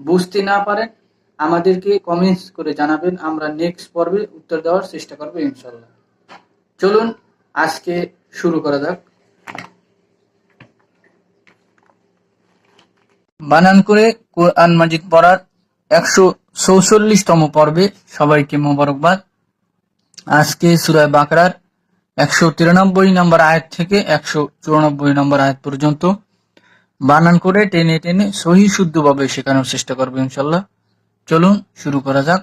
বুঝতে না পারেন আমাদেরকে কমেন্টস করে জানাবেন। আমরা নেক্সট পর্বে উত্তর দেওয়ার চেষ্টা করব ইনশাল্লাহ। চলুন, আজকে শুরু করা যাক। বানান করে কোরআন মাজিদ পড়ার একশো চৌচল্লিশতম পর্বে সবাইকে মোবারকবাদ। আজকে সুরায় বাকরার একশো তিরানব্বই নম্বর আয়াত থেকে একশো চুরানব্বই নম্বর আয়াত পর্যন্ত বানান করে টেনে টেনে সহি শুদ্ধভাবে শেখানোর চেষ্টা করবো ইনশাল্লাহ চলুন শুরু করা যাক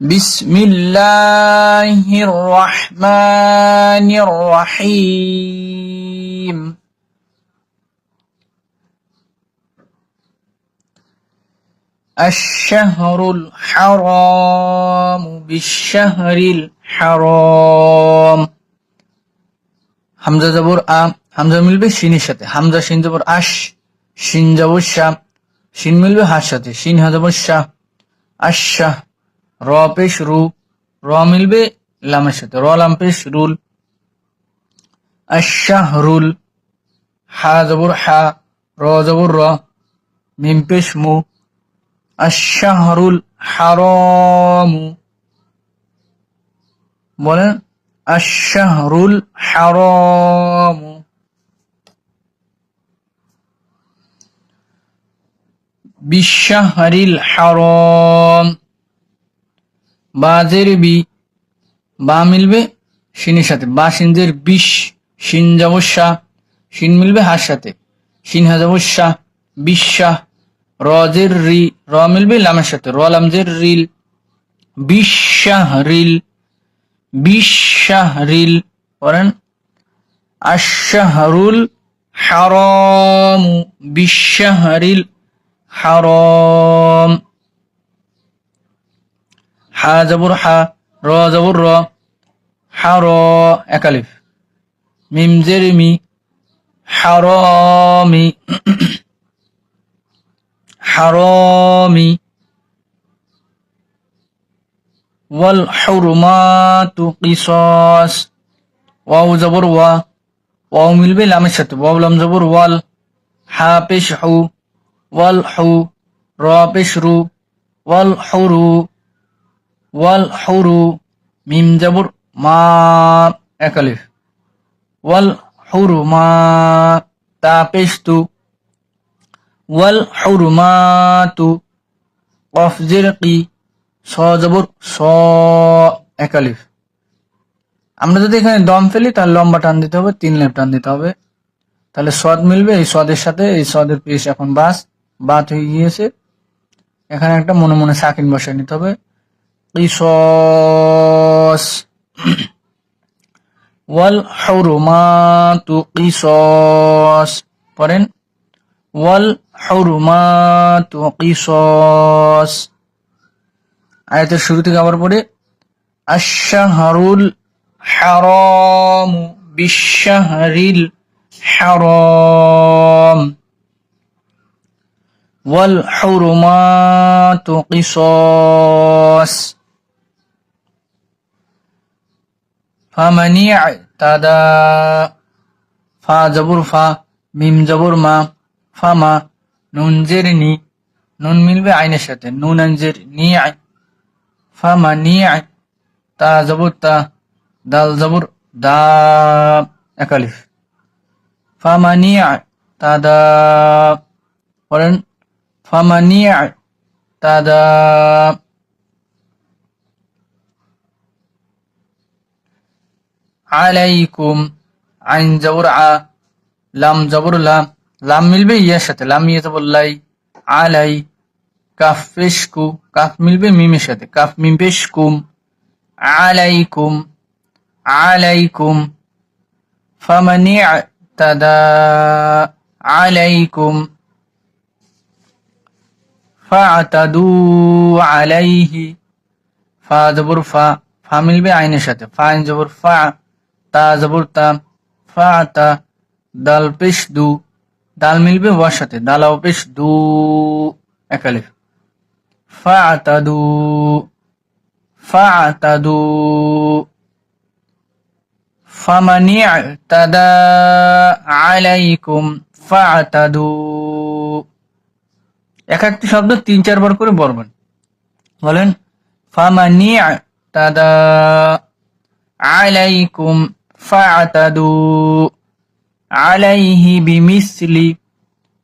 বিসমিল্লাহির রহমানির রহিম الشهر الحرام بالشهر الحرام হামজা জবর আ হামজা মিলবে শিনের সাথে। হামজা শিন জবর আশ শিন জবর শাহ শিন মিলবে হার সাথে। শিন হা জবর শাহ আশাহ র পেশ রু, র মিলবে লামের সাথে। র লাম পেশ রুল আশাহ রুল। হা জবর হা, র জবর র। মিম পেশ মু আশাহরুল হারামু। বলেন আশাহ আশাহরুল হারামু। বিশাহরিল হারম। বাজের বি, বা মিলবে শিনের সাথে। বা সিনজের বিশ শিন যাবস্যা শিন মিলবে হার সাথে। শিন হাজাবস্যা বিশ্বাহ রজের রি, র মিলবে লামের সাথে। র লামজের রিল বিশ্বাহ রিল বিশ্বাহ রিল পড়েন। আশাহরুল হারম বিশ্বাহরিল حرام. حا ح حا را حرا أكلف ميم زرمي حرامي. حرامي. والحرمات قصاص. واو زبر وا واو ملبي لامشت واو لام زبر وال حا بشحو ওয়াল হু র পেশ রু ওয়াল হুরু ওয়াল হুরু মিম জবর মা একালিফ ওয়াল হুরু মা তা পেশ তু ওয়াল জের কি স স একালিফ আমরা যদি এখানে দম ফেলি, তাহলে লম্বা টান দিতে হবে, তিন লেপ টান দিতে হবে। তাহলে সদ মিলবে, এই সদের সাথে এই সদের পেশ এখন বাস বাত হয়ে গিয়েছে। এখানে একটা মনে মনে সাকিন বসায় নিতে হবে। কিসস। ওয়াল হুরমাতু কিসস। পড়েন। ওয়াল হুরমাতু কিসস। আয়াতের শুরু থেকে আবার পড়ে আশাহরুল হারাম বিশাহরিল হারাম। والحرمات قصاص فمن اعتدى فا জবর ফা মিম জবর মা ফামা নুন জের নি নুন মিলবে আইনের সাথে নুন আনজের নি ফামা নি তা জবর তা দাল জবর দা একালিফ ফামা নি তা দা পড়েন ফামানিয়া তাদা আলাইকুম আইন জবর আ লাম জবর লাম লাম মিলবে ইয়ার সাথে লাম ইয়ে বললাই আলাই কাফ পেশকু কাফ মিলবে মিমের সাথে কাফ মিম পেশকুম আলাইকুম আলাইকুম ফামানি তাদা আলাইকুম فاعتدوا عليه ফা জবর ফা ফা মিলবে আইনের সাথে ফা আইন জবর ফা তা জবর তা ফা তা দাল পেশ দু দাল মিলবে ওয়ার সাথে দালাও পেশ দু একালিফ ফা তা দু ফা তা দু فمن اعتدى عليكم فاعتدوا এক একটি শব্দ তিন চারবার করে বলবেন। বলেন, ফামানি তাদা আলাইকুম ফাআতাদু আলাইহি বিমিসলি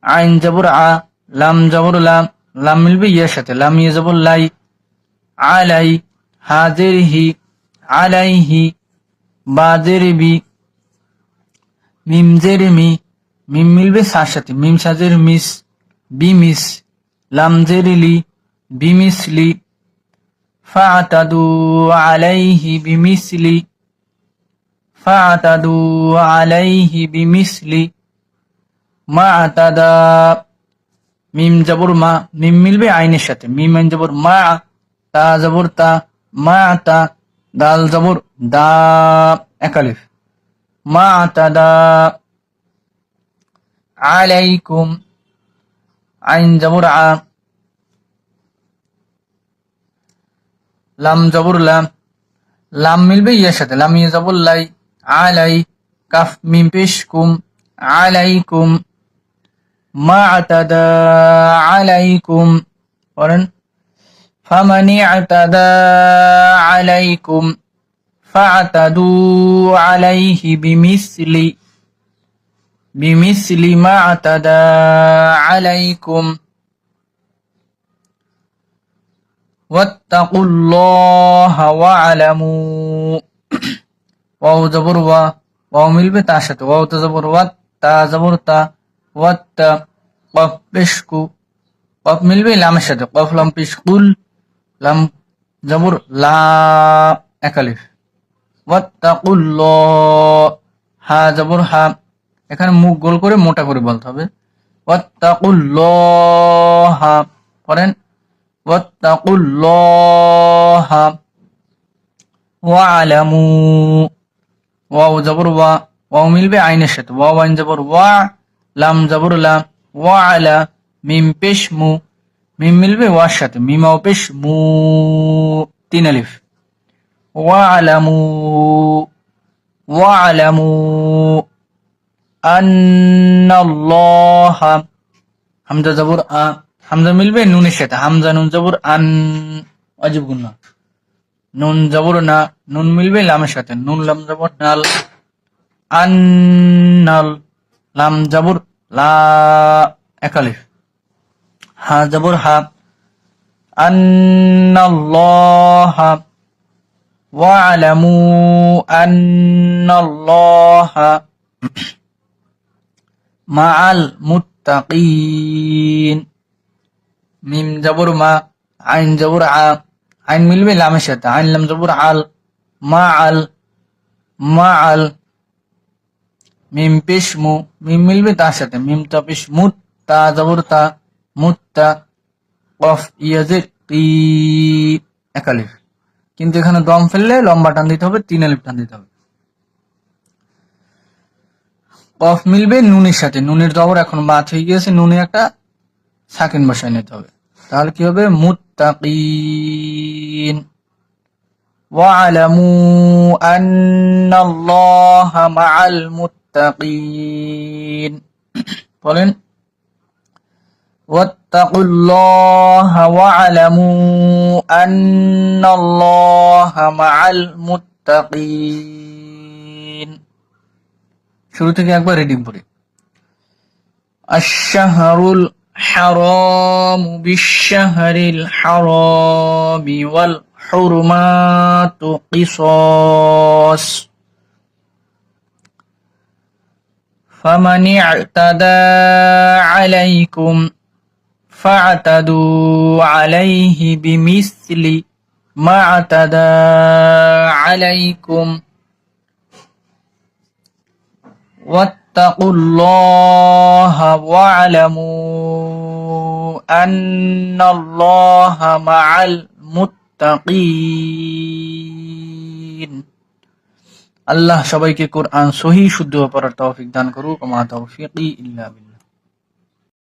আইন জবর আ লাম জবর লাম লাম মিলবে ইয়ার সাথে, লাম ইয়ে জবর লাই আলাই হাজির হি আলাইহি বাজের বি মিমজের মি মিম মিলবে সার সাথে, মিম সাজের মিস, বিমিস লামজের লি বিমিসলি ফাতাদু আলাইহি বিমিসলি ফাতাদু আলাইহি বিমিসলি মা আতাদা মিম জবর মা মিম মিলবে আইনের সাথে মিম আইন মা তা জবর তা মা তা দাল জবর দা একালিফ মা তাদা আলাইকুম আইন জবর আ। লাম জবর লাম লাম মিলবে ইয়ার সাথে। লাম ইয়ে জবর লাই। আলাই কাফ মিম পেশ কুম। আলাইকুম। মা আতাদা। আলাইকুম। পড়েন। ফামানি আতাদা। আলাইকুম। ফাতাদু আলাইহি বিমিসলি। بمثل ما اعتدى عليكم. واتقوا الله واعلموا. واو زبر وا واو مل بتاشت واو تزبر وات تا زبر تا وات قف بشكو. قف مل بلام شد قف لم بشكول لم زبر لا أكلف واتقوا الله ها زبر ها এখানে মুখ গোল করে মোটা করে বলতে হবে। ওয়াত্তাকুল্লাহ, পড়েন। ওয়াত্তাকুল্লাহ, ওয়ালামু ওয়াও জবর, ওয়া ওয়াও মিলবে আইনের সাথে। ওয়া ওয়াইন জবর, ওয়া, লাম জবর লাম ওয়া আলা মিম পেশ মু, মিম মিলবে ওয়ার সাথে। মিমাও পেশ মু, তিন আলিফ। ওয়ালামু ওয়ালামু আন্নাল্লাহ। হামজা জাবর আ, হামজা মিলবে? নুনের সাথে হামজা নুন জাবর আন অজিব গুণ নুন জাবর না, নুন মিলবে লামের সাথে। নুন লাম জাবর নাল, আন্নাল, লাম জাবর লা একালিফ হা জাবর হা, আন্নাল্লাহ, ওয়ালামু আন্নাল্লাহ। মাআল মুত্তাকিন। মিম জাবর মা, আইন জাবর আ, আইন মিলবে লামের সাথে। আইন লাম জাবর আল মা আল মা আল মিম পেশমু মিম মিলবে তার সাথে। মিম তা পেশ মুত, তা তা মুত্তা কফ ইয়াজের কি একালিফ। কিন্তু এখানে দম ফেললে লম্বা টান দিতে হবে, তিন আলিফ টান দিতে হবে। কফ মিলবে নুনের সাথে নুনের জবর এখন বাত হয়ে গিয়েছে নুনে একটা সাকিন বসায় নিতে হবে তাহলে কি হবে মুত্তাকিন واعلموا أن الله مع المتقين বলেন واتقوا الله واعلموا أن الله مع المتقين শুরু থেকে একবার রিডিং পড়ি الشهر الحرام بالشهر الحرام والحرمات قصاص فمن اعتدى عليكم فاعتدوا عليه بمثل ما اعتدى عليكم واتقوا الله واعلموا أن الله مع المتقين আল্লাহ সবাইকে কোরআন সহি শুদ্ধ পড়ার তৌফিক দান করুক মা তৌফিকি ইল্লা বিল্লাহ